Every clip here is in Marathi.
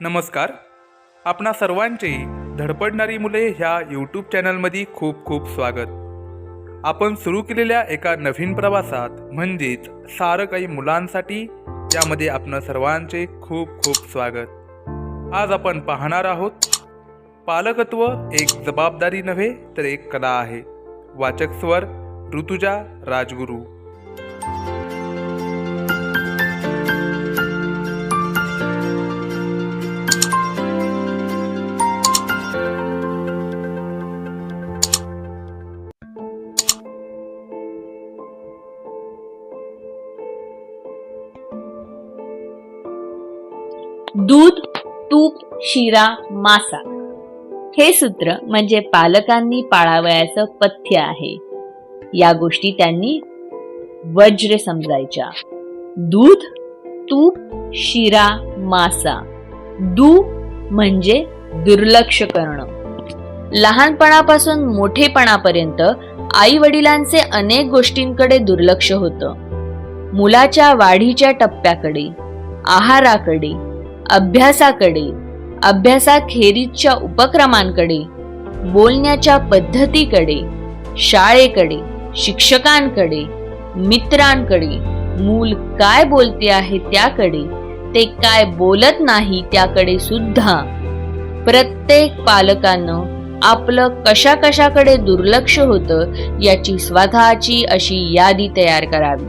नमस्कार. आपणा सर्वांचे धडपडणारी मुले ह्या यूट्यूब चॅनलमध्ये खूप खूप स्वागत. आपण सुरू केलेल्या एका नवीन प्रवासात म्हणजेच सारं काही मुलांसाठी यामध्ये आपणा सर्वांचे खूप खूप स्वागत. आज आपण पाहणार आहोत पालकत्व एक जबाबदारी नव्हे तर एक कला आहे. वाचक स्वर ऋतुजा राजगुरू. दूध तूप शिरा मासा. हे सूत्र म्हणजे पालकांनी पाळावयाचं पथ्य आहे. या गोष्टी त्यांनी वज्र समजायच्या. दूध तूप शिरा मासा. दू म्हणजे दुर्लक्ष करणं. लहानपणापासून मोठेपणापर्यंत आई वडिलांचे अनेक गोष्टींकडे दुर्लक्ष होतं. मुलाच्या वाढीच्या टप्प्याकडे आहाराकडे अभ्यासाकडे अभ्यासाखेरीजच्या उपक्रमांकडे बोलण्याच्या पद्धतीकडे शाळेकडे शिक्षकांकडे मित्रांकडे मूल काय बोलते आहे त्याकडे ते काय बोलत नाही त्याकडे सुद्धा. प्रत्येक पालकानं आपलं कशा कशाकडे दुर्लक्ष होतं याची स्वतःची अशी यादी तयार करावी.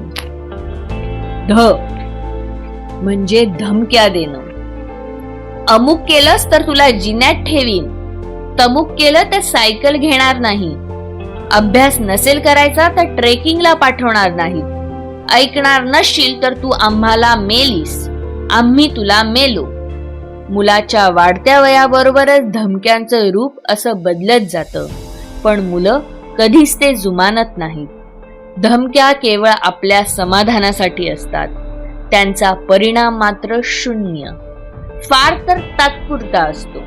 ध. म्हणजे धमक्या देणं. अमुक केलंस तर तुला जिन्यात ठेवीन. तमुक केलं तर सायकल घेणार नाही. अभ्यास नसेल करायचा तर ट्रेकिंगला पाठवणार नाही. ऐकणार नसशील तर तू आम्हाला मेलीस. आम्ही तुला मेलो. मुलाच्या वाढत्या वयाबरोबरच धमक्यांचं रूप असं बदलत जातं. पण मुलं कधीच ते जुमानत नाही धमक्या केवळ आपल्या समाधानासाठी असतात. त्यांचा परिणाम मात्र शून्य. फार तर तात्पुरता असतो.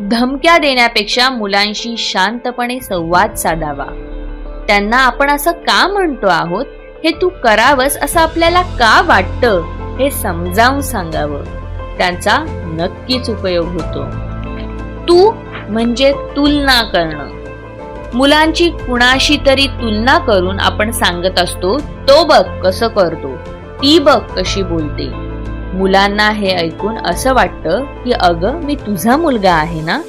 धमक्या देण्यापेक्षा मुलांशी शांतपणे संवाद साधावा. त्यांना आपण असं का म्हणतो आहोत? हे तू करावंस असं आपल्याला का वाटतं? हे समजावून सांगावं. त्यांचा नक्कीच उपयोग होतो. तू म्हणजे तुलना करणं. मुलांची कुणाशी तरी तुलना करून आपण सांगत असतो तो बघ कसं करतो ती बघ कशी बोलते. मुलांना हे ऐकून असं वाटतं की अगं मी तुझा मुलगा आहे ना?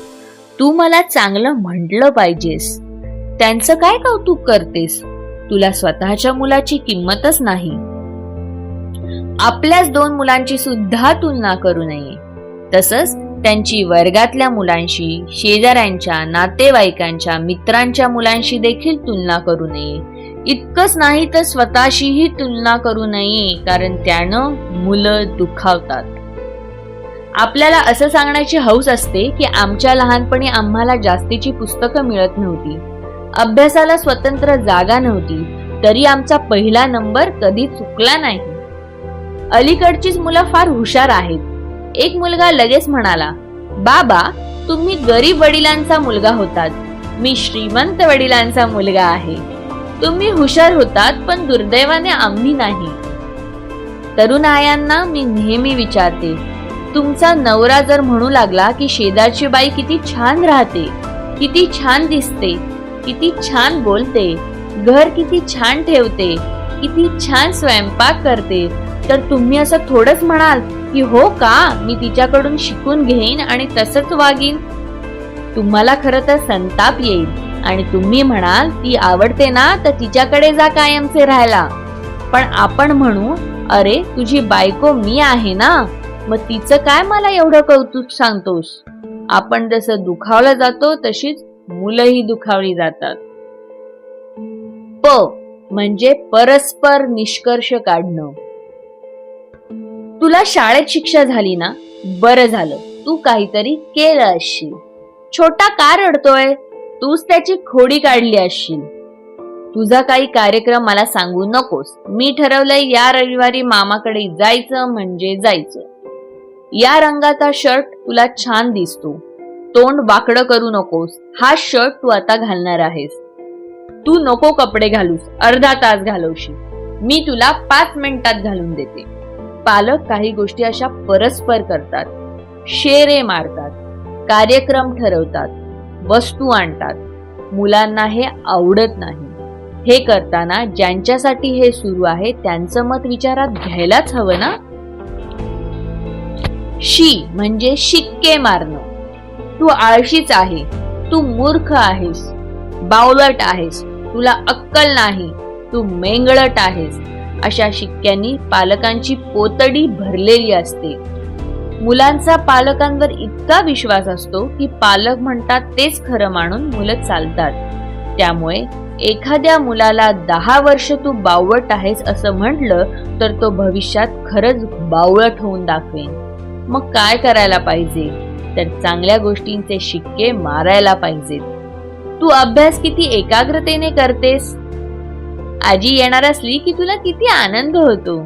तू मला चांगलं म्हटलं पाहिजेस. त्यांचं काय कौतुक करतेस? तुला स्वतःच्या मुलाची किंमतच नाही. आपल्याच दोन मुलांची सुद्धा तुलना करू नये. तसंच त्यांची वर्गातल्या मुलांशी शेजाऱ्यांच्या नातेवाईकांच्या मित्रांच्या मुलांशी देखील तुलना करू नये. इतकंच नाही तर स्वतःशीही तुलना करू नये कारण त्यानं मुलं दुखावतात. आपल्याला असं सांगण्याची हौस असते की आमच्या लहानपणी आम्हाला जास्तीची पुस्तकं मिळत नव्हती. अभ्यासाला स्वतंत्र जागा नव्हती तरी आमचा पहिला नंबर कधी चुकला नाही. अलीकडचीच मुलं फार हुशार आहेत. एक मुलगा लगेच म्हणाला बाबा तुम्ही गरीब वडिलांचा मुलगा होतात. मी श्रीमंत वडिलांचा मुलगा आहे. तुम्ही हुशार होतात पण दुर्दैवाने आम्ही नाही. तरुण आयांना मी नेहमी विचारते तुमचा नवरा जर म्हणू लागला की शेजारची बाई किती छान राहते किती छान दिसते किती छान बोलते घर किती छान ठेवते किती छान स्वयंपाक करते तर तुम्ही असं थोडंच म्हणाल की हो का मी तिच्याकडून शिकून घेईन आणि तसंच वागीन? तुम्हाला खरं तर संताप येईल. आणि तुम्ही म्हणाल ती आवडते ना तर तिच्याकडे जा कायमचे राहायला. पण आपण म्हणू अरे तुझी बायको मी आहे ना मग तिचं काय मला एवढं कौतुक सांगतोस? आपण जसं दुखावलं जातो तशीच मुलंही दुखावली जातात. प म्हणजे परस्पर निष्कर्ष काढणं. तुला शाळेत शिक्षा झाली ना? बरं झालं. तू काहीतरी केलं असशील. छोटा का रडतोय? तूच त्याची खोडी काढली असशील. तुझा काही कार्यक्रम मला सांगू नकोस. मी ठरवलंय या रविवारी मामाकडे जायचं म्हणजे जायचं. या रंगाचा शर्ट तुला छान दिसतो. तोंड वाकडं करू नकोस. हा शर्ट तू आता घालणार आहेस. तू नको कपडे घालूस. अर्धा तास घालवशील. मी तुला पाच मिनिटात घालून देते. पालक काही गोष्टी अशा परस्पर करतात. शेरे मारतात. कार्यक्रम ठरवतात. वस्तू आणतात. मुलांना हे आवडत नाही. हे करताना ज्यांच्यासाठी हे सुरू आहे त्यांचं मत विचारात घ्यायलाच हवं ना? शी म्हणजे शिक्के मारणं. तू आळशीच आहे तू मूर्ख आहेस बावलट आहेस तुला अक्कल नाही तू मेंगळट आहेस. अशा शिक्क्यांनी पालकांची पोतडी भरलेली असते. मुलांचा पालकांवर इतका विश्वास असतो की पालक म्हणतात तेच खरं मानून मुलं चालतात. त्यामुळे एखाद्या मुलाला दहा वर्ष तू बावळट आहेस असं म्हटलं तर तो भविष्यात खरंच बावळट होऊन दाखवेन. मग काय करायला पाहिजे? तर चांगल्या गोष्टींचे शिक्के मारायला पाहिजेत. तू अभ्यास किती एकाग्रतेने करतेस? आजी येणार असली की तुला किती आनंद होतो?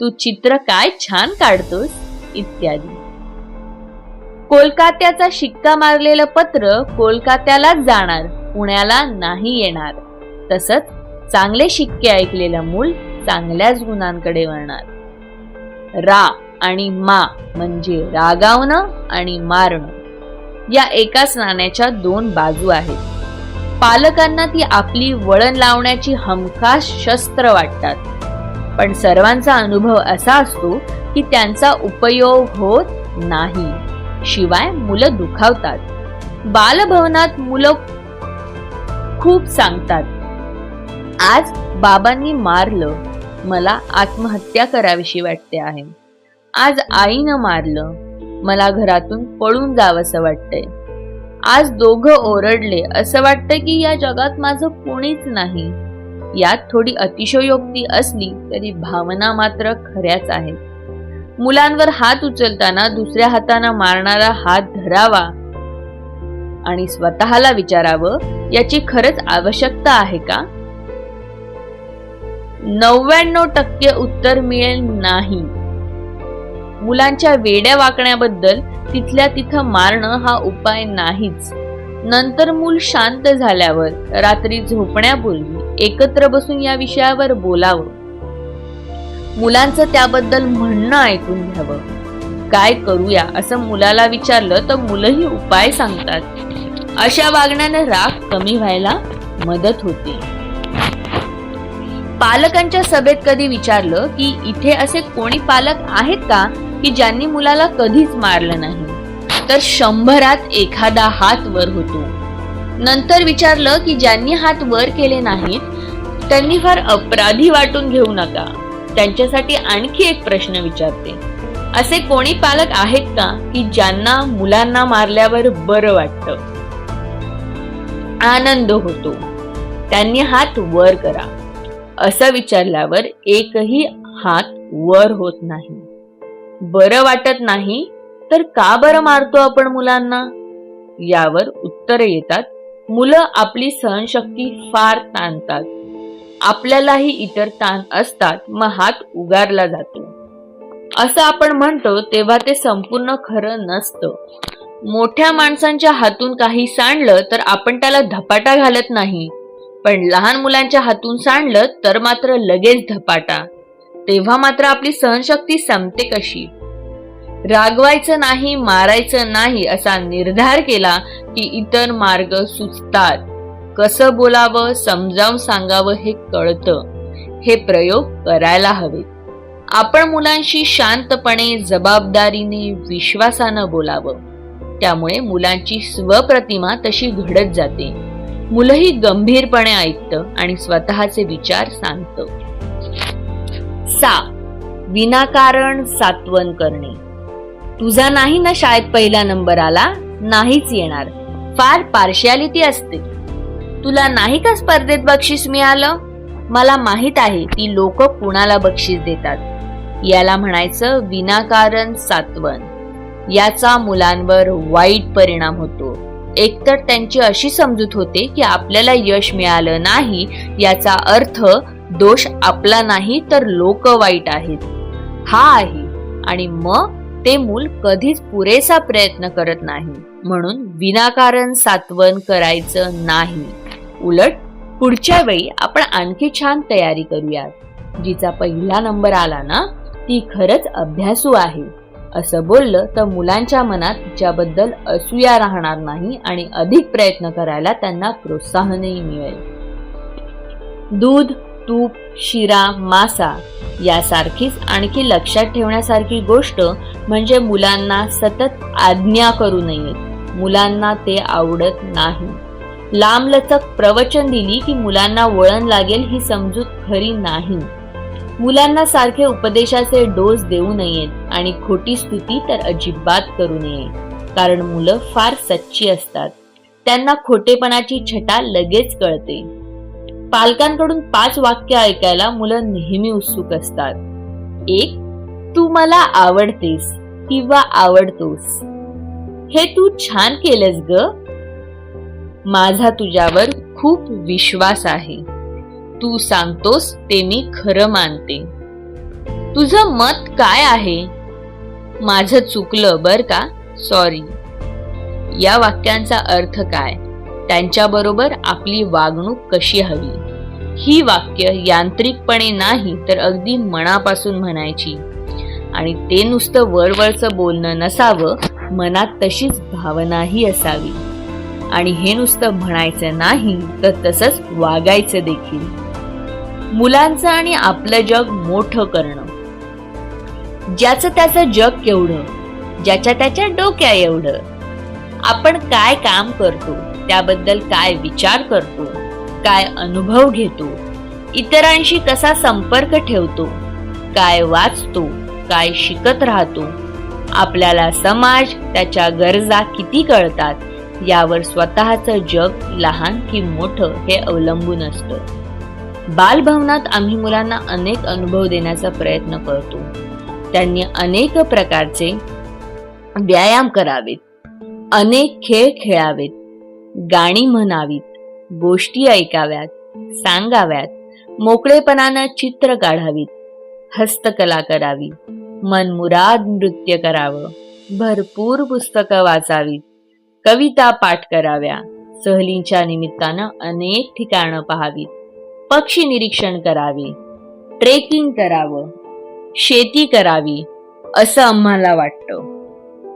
तू चित्र काय छान काढतोस? इत्यादी. कोलकात्याचा शिक्का मारलेलं पत्र कोलकात्यालाच जाणार पुण्याला नाही येणार. तसंच चांगले शिक्के ऐकलेलं मूल चांगल्याच गुणांकडे वळणार. रा आणि मा म्हणजे रागावणं आणि मारणं. या एकाच नाण्याच्या दोन बाजू आहेत. पालकांना ती आपली वळण लावण्याची हमखास शस्त्र वाटतात. पण सर्वांचा अनुभव असा असतो की त्यांचा उपयोग होत नाही. शिवाय मुलं दुखावतात. बालभवनात मुलं खूप सांगतात. आज बाबांनी मारलं. मला आत्महत्या करावीशी वाटते आहे. आज आईनं मारलं. मला घरातून पळून जावंसं वाटतंय. आज दोघं ओरडले असं वाटतं की या जगात माझं कोणीच नाही. यात थोडी अतिशयोक्ती असली तरी भावना मात्र खऱ्याच आहेत. मुलांवर हात उचलताना दुसऱ्या हाताने मारणारा हात धरावा आणि स्वतःला विचारावं याची खरंच आवश्यकता आहे का? नव्याण्णव टक्के उत्तर मिळेल नाही. मुलांच्या वेड्या वाकण्याबद्दल तिथल्या तिथं मारणं हा उपाय नाहीच. नंतर मूल शांत झाल्यावर रात्री झोपण्यापूर्वी एकत्र बसून या विषयावर बोलावं. मुलांचं त्याबद्दल म्हणणं ऐकून घ्यावं. काय करूया असं मुलाला विचारलं तर मुलंही उपाय सांगतात. अशा वागण्याने राग कमी व्हायला मदत होते. पालकांच्या सभेत कधी विचारलं की इथे असे कोणी पालक आहेत का की ज्यांनी मुलाला कधीच मारलं नाही? तर शंभरात एखादा हात वर होतो. नंतर विचारलं की ज्यांनी हात वर केले नाहीत त्यांनी फार अपराधी वाटून घेऊ नका. त्यांच्यासाठी आणखी एक प्रश्न विचारते. असे कोणी पालक आहेत का की ज्यांना मुलांना मारल्यावर बरं वाटतं? आनंद होतो. त्यांनी हात वर करा. असं विचारल्यावर एकही हात वर होत नाही. बरं वाटत नाही तर का बरं मारतो आपण मुलांना? यावर उत्तरे येतात मुलं आपली सहनशक्ती फार ताणतात. आपल्यालाही इतर ताण असतात मग हात उगारला जातो. असं आपण म्हणतो तेव्हा ते संपूर्ण खरं नसतं. मोठ्या माणसांच्या हातून काही सांडलं तर आपण त्याला धपाटा घालत नाही. पण लहान मुलांच्या हातून सांडलं तर मात्र लगेच धपाटा. तेव्हा मात्र आपली सहनशक्ती संपते कशी? रागवायचं नाही मारायचं नाही असा निर्धार केला की इतर मार्ग सुचतात. कसं बोलावं समजावून सांगावं हे कळतं. हे प्रयोग करायला हवेत. आपण मुलांशी शांतपणे जबाबदारीने विश्वासानं बोलावं. त्यामुळे मुलांची स्वप्रतिमा तशी घडत जाते. मुलंही गंभीरपणे ऐकतं आणि स्वतःचे विचार सांगतं. सा. विनाकारण सात्वन करणे. तुझा नाही ना शाळेत पहिला नंबर आला नाहीच येणार. फार पार्शियालिटी असते. तुला नाही का स्पर्धेत बक्षीस मिळालं? मला माहीत आहे ती लोक कुणाला बक्षीस देतात. याला म्हणायचं विनाकारण सात्वन. याचा मुलांवर वाईट परिणाम होतो. एकतर त्यांची अशी समजूत होते की आपल्याला यश मिळालं नाही याचा अर्थ दोष आपला नाही तर लोक वाईट आहेत. हा आहे. आणि मग? ते मूल कधीच पुरेसा प्रयत्न करत नाही. म्हणून विनाकारण सात्वन करायचं नाही. उलट पुढच्या वेळी आपण आणखी छान तयारी करूयात. जिचा पहिला नंबर आला ना ती खरंच अभ्यासू आहे. असं बोललं तर मुलांच्या मनात तिच्याबद्दल असूया राहणार नाही आणि अधिक प्रयत्न करायला त्यांना प्रोत्साहनही मिळेल. दूध तूप शिरा मासा यासारखीच आणखी लक्षात ठेवण्यासारखी गोष्ट म्हणजे मुलांना सतत आज्ञा करू नयेत. मुलांना ते आवडत नाही. लांबलचक प्रवचन दिली की मुलांना वळण लागेल ही समजूत खरी नाही. मुलांना सारखे उपदेशाचे डोस देऊ नयेत आणि खोटी स्तुती तर अजिबात करू नये. कारण मुलं फार सच्ची असतात. त्यांना खोटेपणाची छटा लगेच कळते. पालकांकडून पाच वाक्य ऐकायला मुलं नेहमी उत्सुक असतात. एक तू मला आवडतेस किंवा आवडतोस. हे तू छान केलंस ग. माझा तुझ्यावर खूप विश्वास आहे. तू सांगतोस ते मी खरं मानते. तुझं मत काय आहे? माझं चुकलं बर का? सॉरी या वाक्यांचा अर्थ काय? त्यांच्याबरोबर आपली वागणूक कशी हवी? ही वाक्य यांत्रिकपणे नाही तर अगदी मनापासून म्हणायची. आणि ते नुसतं वळवळचं बोलणं नसावं मनात तशीच भावनाही असावी. आणि हे नुसतं म्हणायचं नाही तर तसंच वागायचं देखील. मुलांचं आणि आपलं जग मोठं करणं. ज्याचं त्याचं जग केवढं ज्याच्या त्याच्या डोक्या एवढं. आपण काय काम करतो? त्याबद्दल काय विचार करतो काय अनुभव घेतो इतरांशी कसा संपर्क ठेवतो काय वाचतो काय शिकत राहतो आपल्याला समाज त्याच्या गरजा किती कळतात यावर स्वतःचं जग लहान की मोठं हे अवलंबून असतं. बालभवनात आम्ही मुलांना अनेक अनुभव देण्याचा प्रयत्न करतो. त्यांनी अनेक प्रकारचे व्यायाम करावेत अनेक खेळ खेळावेत गाणी म्हणावीत गोष्टी ऐकाव्यात सांगाव्यात मोकळेपणानं चित्र काढावीत हस्तकला करावी मनमुराद नृत्य करावं भरपूर पुस्तकं वाचावीत कविता पाठ कराव्या सहलींच्या निमित्तानं अनेक ठिकाणं पाहावीत पक्षी निरीक्षण करावे ट्रेकिंग करावं शेती करावी असं आम्हाला वाटतं.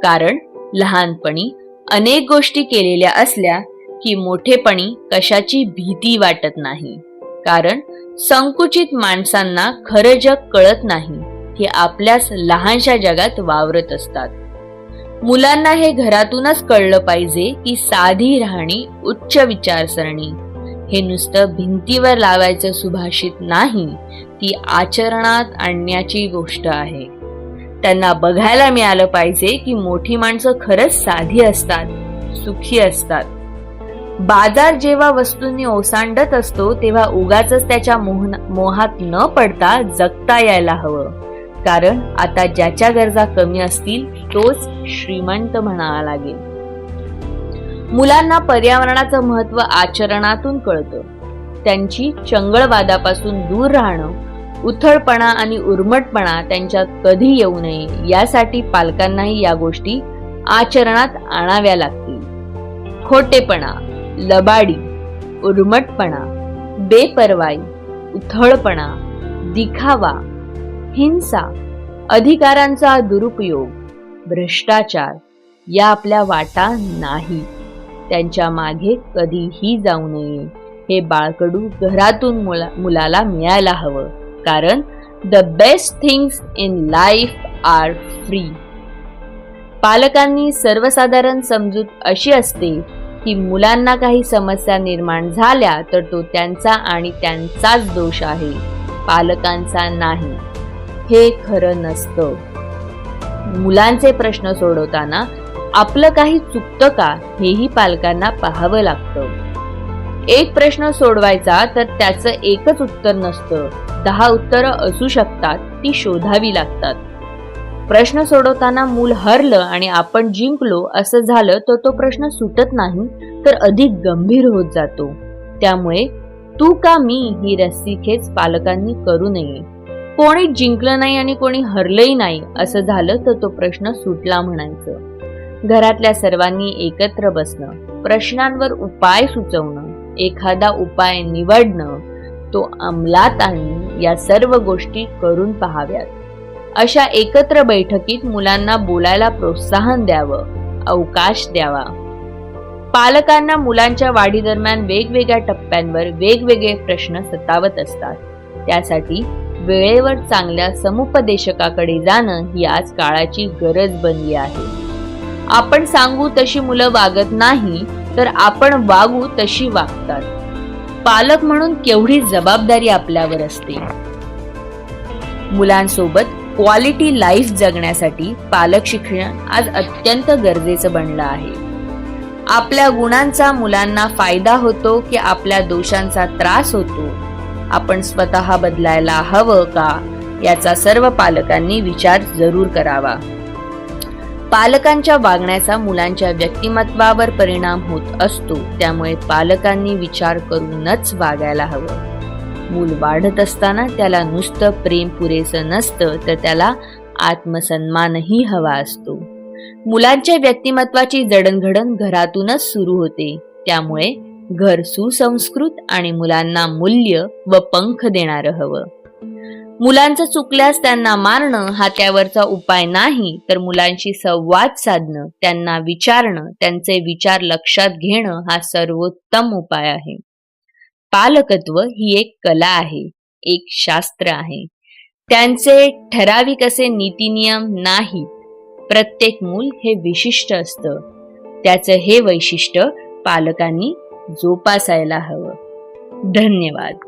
कारण लहानपणी अनेक गोष्टी केलेल्या असल्या की मोठेपणी कशाची भीती वाटत नाही. कारण संकुचित माणसांना खरं जग कळत नाही. हे आपल्याच लहानशा जगात वावरत असतात. मुलांना हे घरातूनच कळलं पाहिजे की साधी राहणी उच्च विचारसरणी हे नुसतं भिंतीवर लावायचं सुभाषित नाही ती आचरणात आणण्याची गोष्ट आहे. त्यांना बघायला मिळालं पाहिजे की मोठी माणसं खरंच साधी असतात सुखी असतात. बाजार जेव्हा वस्तूंनी ओसांडत असतो तेव्हा उगाच त्याच्या मोहन मोहात न पडता जगता यायला हवं. कारण आता ज्याच्या गरजा कमी असतील तोच श्रीमंत म्हणावा लागेल. मुलांना पर्यावरणाचं महत्त्व आचरणातून कळतं. त्यांची चंगळवादापासून दूर राहणं उथळपणा आणि उर्मटपणा त्यांच्यात कधी येऊ नये यासाठी पालकांनाही या गोष्टी आचरणात आणाव्या लागतील. खोटेपणा लबाडी उर्मटपणा बेपरवाई उथळपणा दिखावा हिंसा अधिकारांचा दुरुपयोग भ्रष्टाचार या आपल्या वाटा नाही. त्यांच्या मागे कधीही जाऊ नये. हे बाळकडू घरातून मुला मुलाला मिळायला हवं. कारण the best things in life are free पालकांनी सर्वसाधारण समजूत अशी असते की मुलांना काही समस्या निर्माण झाल्या तर तो त्यांचा आणि त्यांचाच दोष आहे पालकांचा नाही. हे खरं नसतं. मुलांचे प्रश्न सोडवताना आपलं काही चुकतं का हेही पालकांना पाहावं लागतं. एक प्रश्न सोडवायचा तर त्याचं एकच उत्तर नसतं. दहा उत्तरं असू शकतात ती शोधावी लागतात. प्रश्न सोडवताना मूल हरलं आणि आपण जिंकलो असं झालं तर तो प्रश्न सुटत नाही तर अधिक गंभीर होत जातो. त्यामुळे तू का मी? ही रस्सीखेच पालकांनी करू नये. कोणी जिंकलं नाही आणि कोणी हरलंही नाही असं झालं तर तो प्रश्न सुटला म्हणायचं. घरातल्या सर्वांनी एकत्र बसणं प्रश्नांवर उपाय सुचवणं एखादा उपाय निवडणं तो अंमलात आणणं या सर्व गोष्टी करून पहाव्यात. अशा एकत्र बैठकीत मुलांना बोलायला प्रोत्साहन द्यावं अवकाश द्यावा. पालकांना मुलांच्या वाढीदरम्यान वेगवेगळ्या टप्प्यांवर वेगवेगळे प्रश्न सतावत असतात. त्यासाठी वेळेवर चांगल्या समुपदेशकाकडे जाणं ही आज काळाची गरज बनली आहे. आपण सांगू तशी मुलं वागत नाही तर आपण वागू तशी वागतात. पालक म्हणून केवढी जबाबदारी आपल्यावर असते? मुलांसोबत क्वालिटी लाईफ जगण्यासाठी पालक शिक्षण आज अत्यंत गरजेचं बनलं आहे. आपल्या गुणांचा मुलांना फायदा होतो की आपल्या दोषांचा त्रास होतो? आपण स्वतः बदलायला हवं का? याचा सर्व पालकांनी विचार जरूर करावा. पालकांच्या वागण्याचा मुलांच्या व्यक्तिमत्वावर परिणाम होत असतो त्यामुळे पालकांनी विचार करूनच वागायला हवं. मूल वाढत असताना त्याला नुसतं प्रेम पुरेसं नसतं तर त्याला आत्मसन्मानही हवा असतो. मुलांच्या व्यक्तिमत्वाची जडणघडण घरातूनच सुरू होते. त्यामुळे घर सुसंस्कृत आणि मुलांना मूल्य व पंख देणारं हवं. मुलांचं चुकल्यास त्यांना मारणं हा त्यावरचा उपाय नाही तर मुलांशी संवाद साधणं त्यांना विचारणं त्यांचे विचार लक्षात घेणं हा सर्वोत्तम उपाय आहे. पालकत्व ही एक कला आहे एक शास्त्र आहे. त्यांचे ठराविक असे नीतिनियम नाही. प्रत्येक मूल हे विशिष्ट असतं. त्याचं हे वैशिष्ट्य पालकांनी जोपासायला हवं. धन्यवाद.